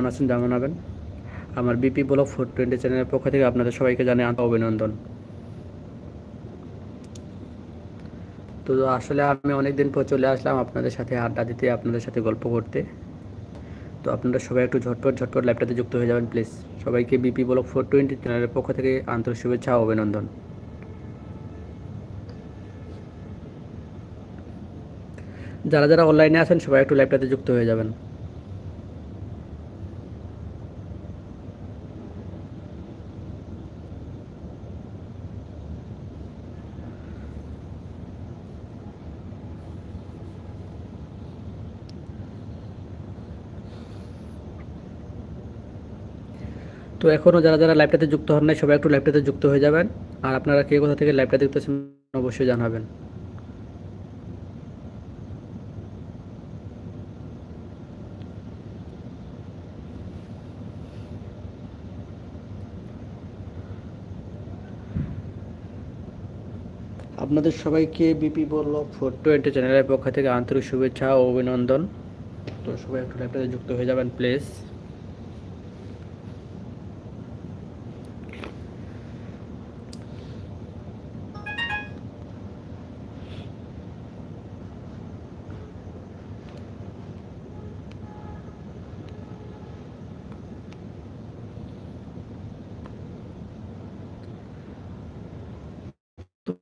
কেমন আছেন যেমন হবেন আমার বিপি ব্লগ ফোর টোয়েন্টি চ্যানেলের পক্ষ থেকে আপনাদের সবাইকে আন্তরিক অভিনন্দন। তো আসলে আমি অনেক দিন পর চলে আসলাম আপনাদের সাথে আড্ডা দিতে, আপনাদের সাথে গল্প করতে। তো আপনারা সবাই একটু ঝটপট ঝটপট লাইভটাতে যুক্ত হয়ে যাবেন প্লিজ সবাইকে বিপি ব্লগ ফোর টোয়েন্টি চ্যানেলের পক্ষ থেকে আন্তরিক শুভেচ্ছা অভিনন্দন। যারা যারা অনলাইনে আছেন, সবাই একটু লাইভটাতে যুক্ত হয়ে যাবেন। তো এখনও যারা যারা লাইভটাতে যুক্ত হন নাই, সবাই একটু লাইভটাতে যুক্ত হয়ে যাবেন। আর আপনারা কে কোথা থেকে লাইভটা দেখতেছেন অবশ্যই জানাবেন। আপনাদের সবাইকে বিপি বলল ফোর টোয়েন্টি চ্যানেলের পক্ষ থেকে আন্তরিক শুভেচ্ছা ও অভিনন্দন। তো সবাই একটু লাইভটাতে যুক্ত হয়ে যাবেন প্লিজ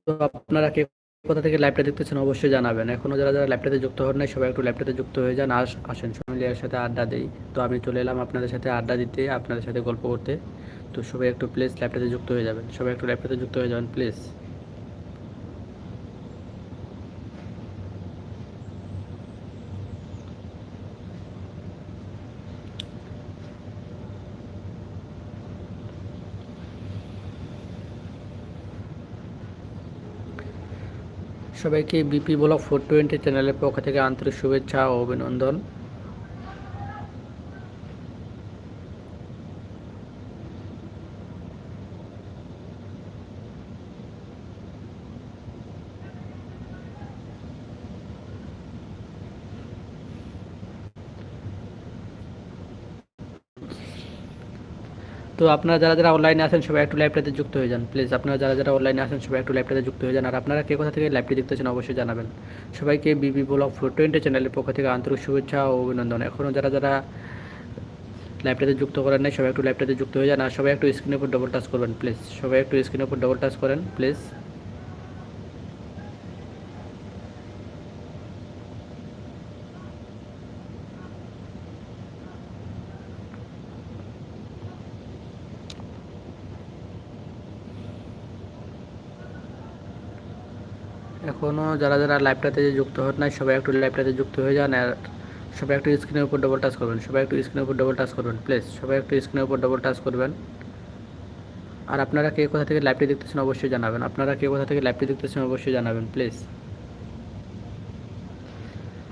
তো আপনারা কে কোথা থেকে লাইভটা দেখতেছেন অবশ্যই জানাবেন। এখনও যারা যারা লাইভটাতে যুক্ত হন নাই, সবাই একটু লাইভটাতে যুক্ত হয়ে যান। আস আসেন ফ্যামিলিয়ার সাথে আড্ডা দেই। তো আমি চলে এলাম আপনাদের সাথে আড্ডা দিতে, আপনাদের সাথে গল্প করতে। তো সবাই একটু প্লিজ লাইভটাতে যুক্ত হয়ে যাবেন। সবাই একটু লাইভটাতে যুক্ত হয়ে যাবেন প্লিজ সবাইকে বিপি ব্লক ফোর টোয়েন্টি চ্যানেলের পক্ষ থেকে আন্তরিক শুভেচ্ছা ও অভিনন্দন। তো আপনারা যারা যারা অনলাইনে আছেন, সবাই একটু লাইভটাতে যুক্ত হয়ে যান। প্লিজ আপনারা যারা যারা অনলাইনে আছেন, সবাই একটু লাইভটাতে যুক্ত হয়ে যান। আর আপনারা কে কোথা থেকে লাইভটি দেখতেছেন, অবশ্যই জানাবেন। সবাইকে বিবি ব্লগ ফোর টোয়েন্টি চ্যানেলের পক্ষ থেকে আন্তরিক শুভেচ্ছা ও অভিনন্দন। এখনও যারা যারা লাইভটাতে যুক্ত করেন নাই, সবাই একটু লাইভটাতে যুক্ত হয়ে যান। আর সবাই একটু স্ক্রিনের উপর ডবল টাচ করবেন প্লিজ সবাই একটু স্ক্রিনের উপর ডবল টাচ করেন প্লিজ এখনও যারা যারা লাইভটাতে যুক্ত হন নাই, সবাই একটু লাইভটাতে যুক্ত হয়ে যান আর সবাই একটু স্ক্রিনের উপর ডবল টাচ করবেন। সবাই একটু স্ক্রিনের উপর ডবল টাচ করবেন প্লিজ সবাই একটু স্ক্রিনের উপর ডবল টাচ করবেন। আর আপনারা কে কোথা থেকে লাইভটি দেখতেছেন অবশ্যই জানাবেন। আপনারা কে কোথা থেকে লাইভটি দেখতেছেন অবশ্যই জানাবেন প্লিজ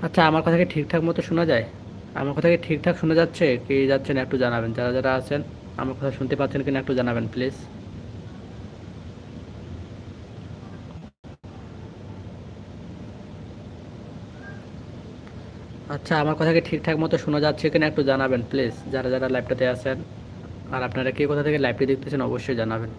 আচ্ছা আমার কথা কি ঠিকঠাক মতো শোনা যায়? আমার কথা কি ঠিকঠাক শোনা যাচ্ছে? কি যাচ্ছে না একটু জানাবেন। যারা যারা আছেন, আমার কথা শুনতে পাচ্ছেন কিনা একটু জানাবেন প্লিজ আচ্ছা আমার কথা কি ঠিকঠাক মতো শোনা যাচ্ছে কিনা একটু জানাবেন প্লিজ যারা যারা লাইভটাতে আছেন, আর আপনারা কে কোথা থেকে লাইভটি দেখতেছেন, অবশ্যই জানাবেন।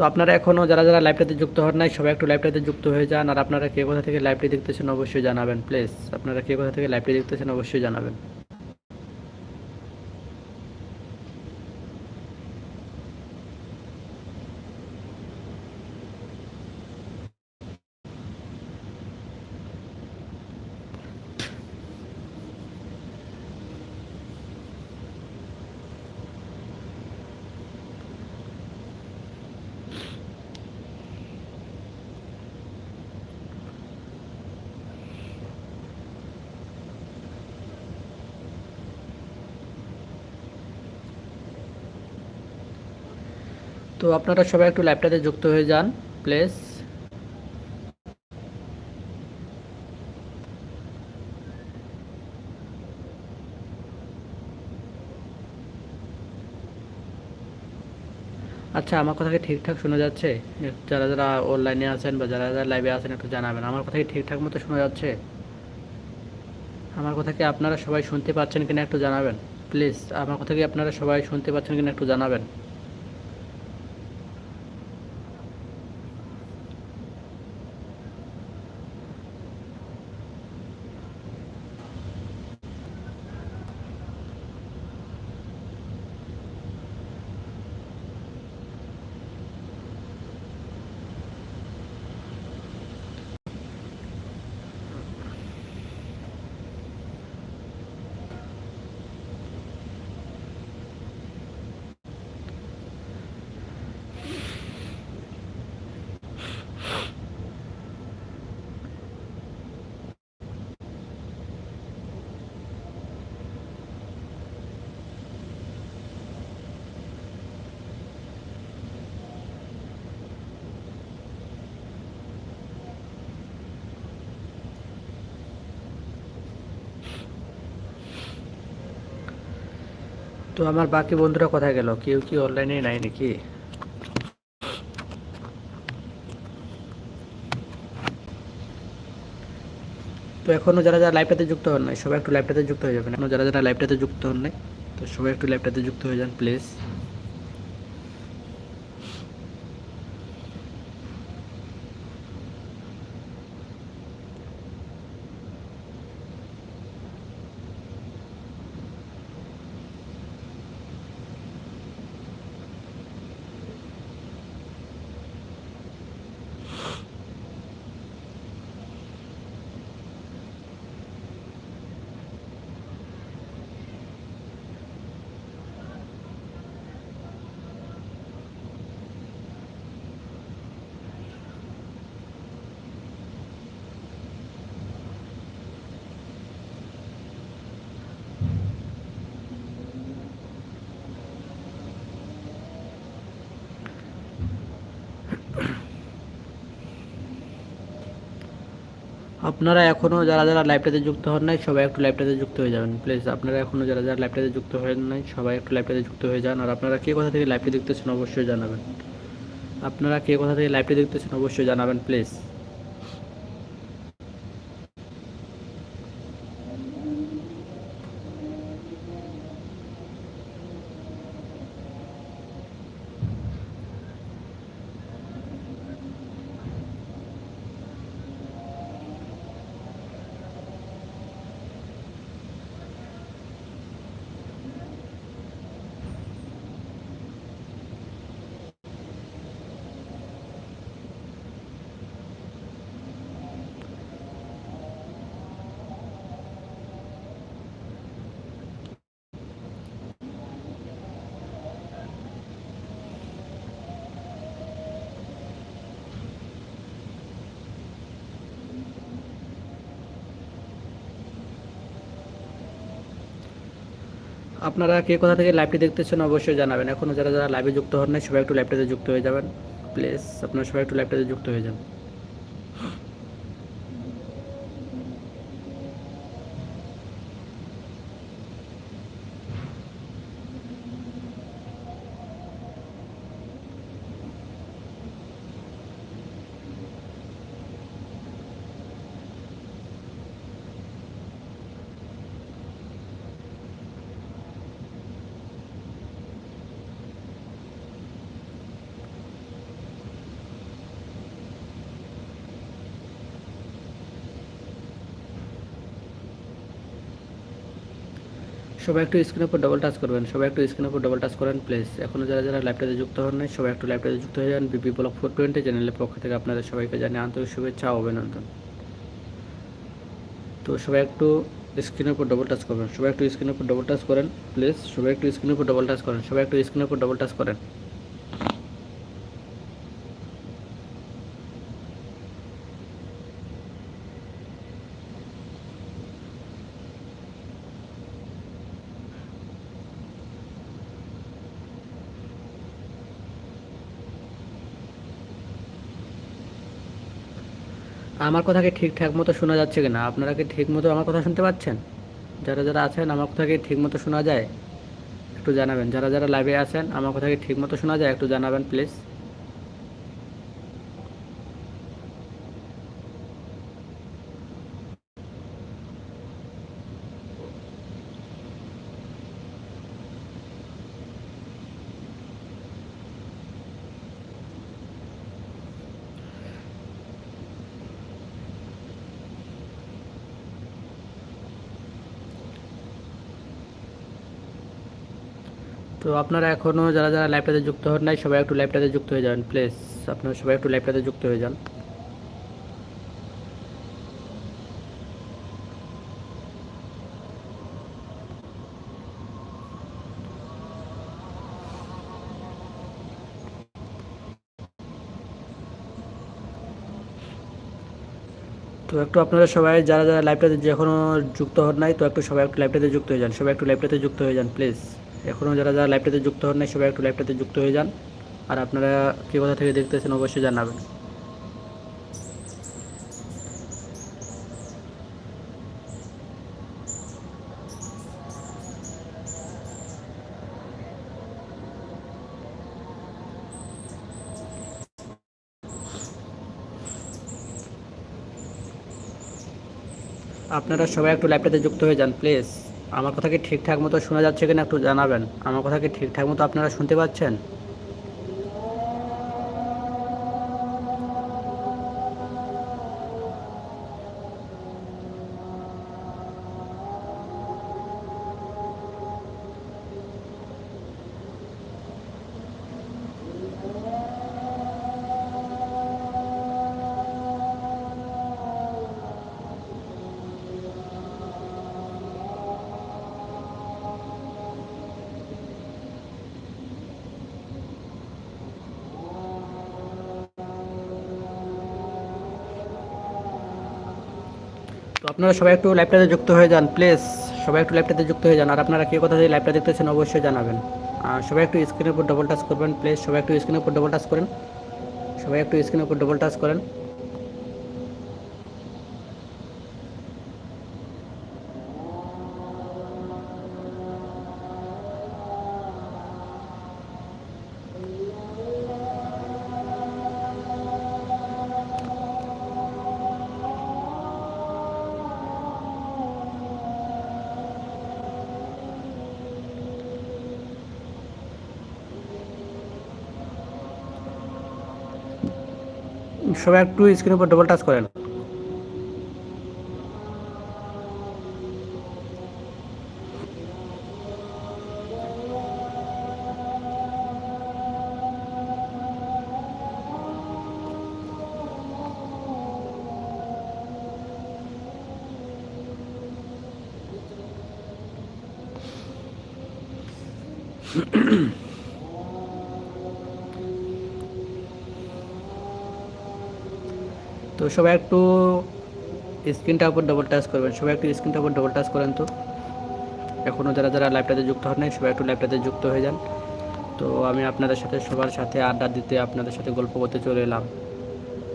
তো আপনারা এখনও যারা যারা লাইভটাতে যুক্ত হন নাই, সবাই একটু লাইভটাতে যুক্ত হয়ে যান। আর আপনারা কে কোথা থেকে লাইভটি দেখতেছেন অবশ্যই জানাবেন প্লিজ আপনারা কে কোথা থেকে লাইভটি দেখতেছেন অবশ্যই জানাবেন। তো আপনারা সবাই একটু লাইভটাতে যুক্ত হয়ে যান, প্লিজ। আচ্ছা আমার কথা কি ঠিকঠাক শোনা যাচ্ছে? যারা যারা অনলাইনে আছেন বা যারা যারা লাইভে আছেন, একটু জানাবেন। আমার কথা কি ঠিকঠাক মতো শোনা যাচ্ছে? আমার কথা কি আপনারা সবাই শুনতে পাচ্ছেন কিনা একটু জানাবেন? প্লিজ, আমার কথা কি আপনারা সবাই শুনতে পাচ্ছেন কিনা একটু জানাবেন? তো আমার বাকি বন্ধুরা কোথায় গেল? কেউ কি অনলাইনে নাই নাকি? তো এখনও যারা যারা লাইভটাতে যুক্ত হন নাই, সবাই একটু লাইভটাতে যুক্ত হয়ে যাবেন। এখনও যারা যারা লাইভটাতে যুক্ত হন নাই, তো সবাই একটু লাইভটাতে যুক্ত হয়ে যান প্লিজ আপনারা এখনও যারা যারা লাইভটাতে যুক্ত হন নাই, সবাই একটু লাইভটাতে যুক্ত হয়ে যাবেন। প্লিজ আপনারা এখনও যারা যারা লাইভটাতে যুক্ত হন নাই, সবাই একটু লাইভটাতে যুক্ত হয়ে যান। আর আপনারা কে কোথা থেকে লাইভটি দেখতেছেন, অবশ্যই জানাবেন। আপনারা কে কোথা থেকে লাইভটি দেখতেছেন, অবশ্যই জানাবেন প্লিজ আপনারা কে কোথা থেকে লাইভটি দেখতেছেন অবশ্যই জানাবেন। এখনও যারা যারা লাইভে যুক্ত হন নাই, সবাই একটু লাইভটাতে যুক্ত হয়ে যাবেন। প্লিজ আপনারা সবাই একটু লাইভটাতে যুক্ত হয়ে যান। সবাই একটু স্ক্রিনের উপর ডবল টাচ করবেন, সবাই একটু স্ক্রিনের উপর ডবল টাচ করেন প্লিজ এখনও যারা যারা লাইভটাতে যুক্ত হন নাই, সবাই একটু লাইভটাতে যুক্ত হয়ে যান। বিপি ব্লক ফোর টোয়েন্টি চ্যানেলের পক্ষ থেকে আপনাদের সবাইকে জানিয়ে আন্তরিক শুভেচ্ছা অভিনন্দন। তো সবাই একটু স্ক্রিনের উপর ডবল টাচ করবেন, সবাই একটু স্ক্রিনের উপর ডবল টাচ করেন প্লিজ সবাই একটু স্ক্রিনের উপর ডবল টাচ করেন, সবাই একটু স্ক্রিনের উপর ডবল টাচ করেন। আমার কথা কি ঠিকঠাক মতো শোনা যাচ্ছে কিনা? আপনারা কি ঠিক মতো আমার কথা শুনতে পাচ্ছেন? যারা যারা আছেন, আমার কথা কি ঠিক মতো শোনা যায়? একটু জানাবেন। যারা যারা লাইভে আছেন, আমার কথা কি ঠিক মতো শোনা যায়? একটু জানাবেন প্লিজ তো আপনারা এখনও যারা যারা লাইভটাতে যুক্ত হন নাই, সবাই একটু লাইভটাতে যুক্ত হয়ে যান প্লিজ আপনারা সবাই একটু লাইভটাতে যুক্ত হয়ে যান। তো একটু আপনারা সবাই যারা যারা লাইভটাতে যে যুক্ত হন নাই, তো একটু সবাই একটু লাইভটাতে যুক্ত হয়ে যান। সবাই একটু লাইভটাতে যুক্ত হয়ে যান প্লিজ এখনও যারা যারা লাইভটাতে যুক্ত হন নাই, সবাই একটু লাইভটাতে যুক্ত হয়ে যান। আর আপনারা কী কোথা থেকে দেখতেছেন অবশ্যই জানাবেন। আপনারা সবাই একটু লাইভটাতে যুক্ত হয়ে যান প্লিজ আমার কথা কি ঠিকঠাক মতো শোনা যাচ্ছে কিনা একটু জানাবেন। আমার কথা কি ঠিকঠাক মতো আপনারা শুনতে পাচ্ছেন? আপনারা সবাই একটু লাইভটাতে যুক্ত হয়ে যান প্লিজ সবাই একটু লাইভটাতে যুক্ত হয়ে যান। আর আপনারা কে কথা থেকে লাইভটা দেখতেছেন অবশ্যই জানাবেন। আর সবাই একটু স্ক্রিনের উপর ডবল টাচ করবেন প্লিজ সবাই একটু স্ক্রিনের উপর ডবল টাচ করেন। সবাই একটু স্ক্রিনের উপর ডবল টাচ করেন। সবাই একটু স্ক্রিনের উপর ডবল টাচ করেন। সবাই একটু স্ক্রিনটার উপর ডবল টাচ করবেন। সবাই একটু স্ক্রিনটার উপর ডবল টাচ করেন তো। এখনও যারা যারা লাইভটাতে যুক্ত হন নাই, সবাই একটু লাইভটাতে যুক্ত হয়ে যান। তো আমি আপনাদের সাথে, সবার সাথে আড্ডা দিতে আপনাদের সাথে গল্প করতে চলে এলাম।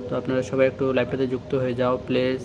তো আপনারা সবাই একটু লাইভটাতে যুক্ত হয়ে যাও প্লিজ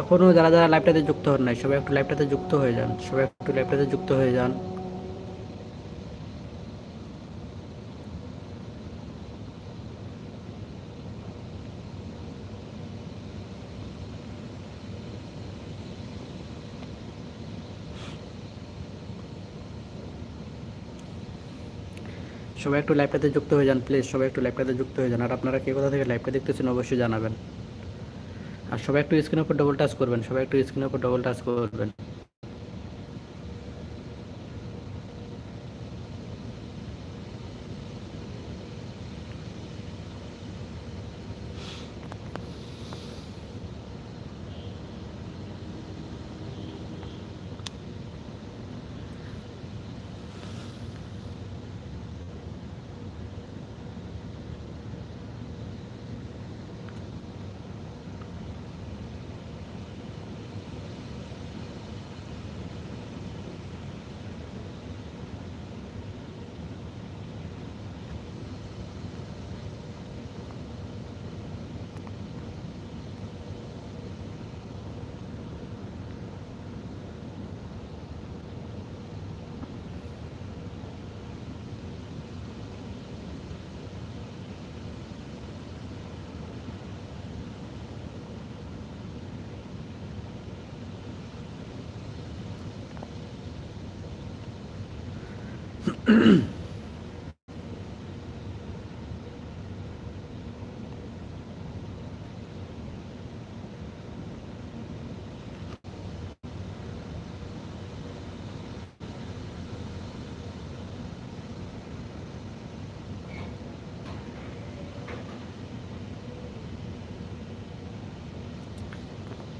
এখনও যারা যারা লাইভটাতে যুক্ত হন নাই, সবাই একটু লাইভটাতে যুক্ত হয়ে যান, সবাই একটু লাইভটাতে যুক্ত হয়ে যান। সবাই একটু লাইভটাতে যুক্ত হয়ে যান প্লিজ সবাই একটু লাইভটাতে যুক্ত হয়ে যান। আর আপনারা কে কোথা থেকে লাইভটা দেখতেছেন অবশ্যই জানাবেন। আর সবাই একটু স্ক্রিনের উপর ডবল টাচ করবেন, সবাই একটু স্ক্রিনের উপর ডবল টাচ করবেন।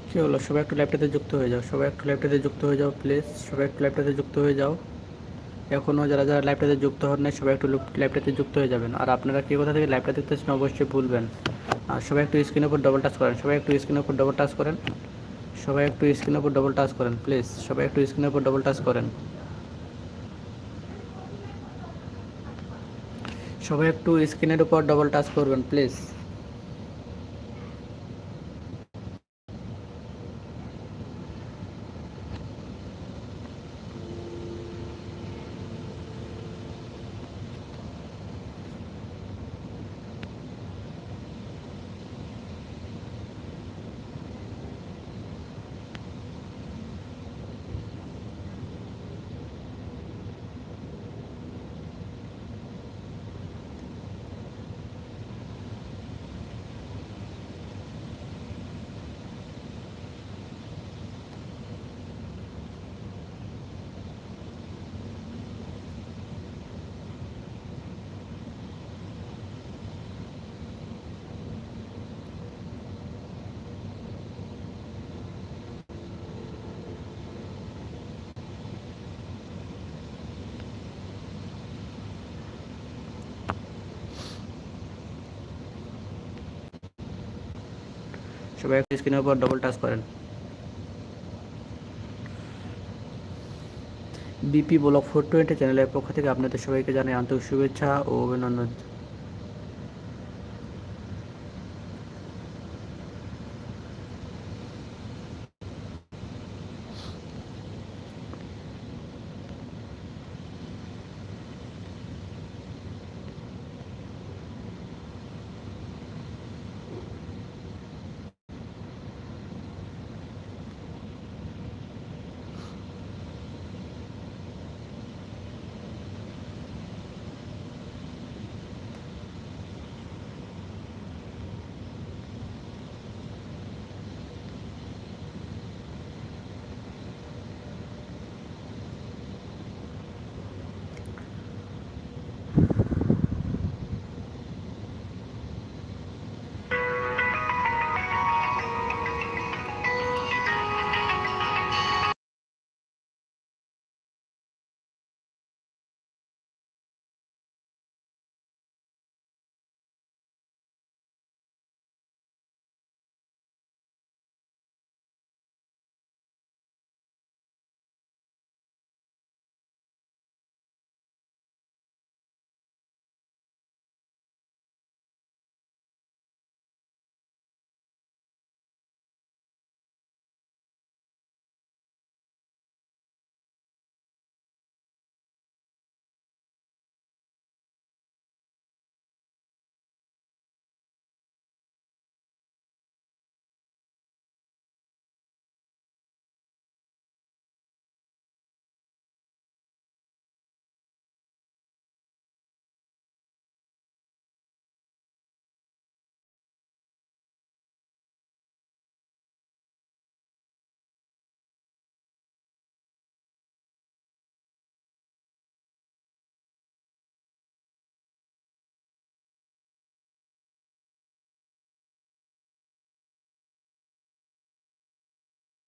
কি হলো? সবাই একটু লাইভটাতে যুক্ত হয়ে যাও, সবাই একটু লাইভটাতে যুক্ত হয়ে যাও প্লিজ সবাই একটু লাইভটাতে যুক্ত হয়ে যাও। এখনও যারা যারা লাইভটাতে যুক্ত হন নাই, সবাই একটু লাইভটাতে যুক্ত হয়ে যাবেন। আর আপনারা কে কোথা থেকে লাইভটা দেখতেছেন অবশ্যই ভুলবেন আর সবাই একটু স্ক্রিনের উপর ডবল টাচ করেন, সবাই একটু স্ক্রিনের উপর ডবল টাচ করেন, সবাই একটু স্ক্রিনের উপর ডবল টাচ করেন প্লিজ সবাই একটু স্ক্রিনের উপর ডবল টাচ করেন। সবাই একটু স্ক্রিনের উপর ডবল টাচ করবেন প্লিজ সবাই স্ক্রিনের উপর ডবল টাচ করেন। বিপি ব্লক ফোর টোয়েন্টি চ্যানেলের পক্ষ থেকে আপনাদের সবাইকে জানাই আন্তরিক শুভেচ্ছা ও অভিনন্দন।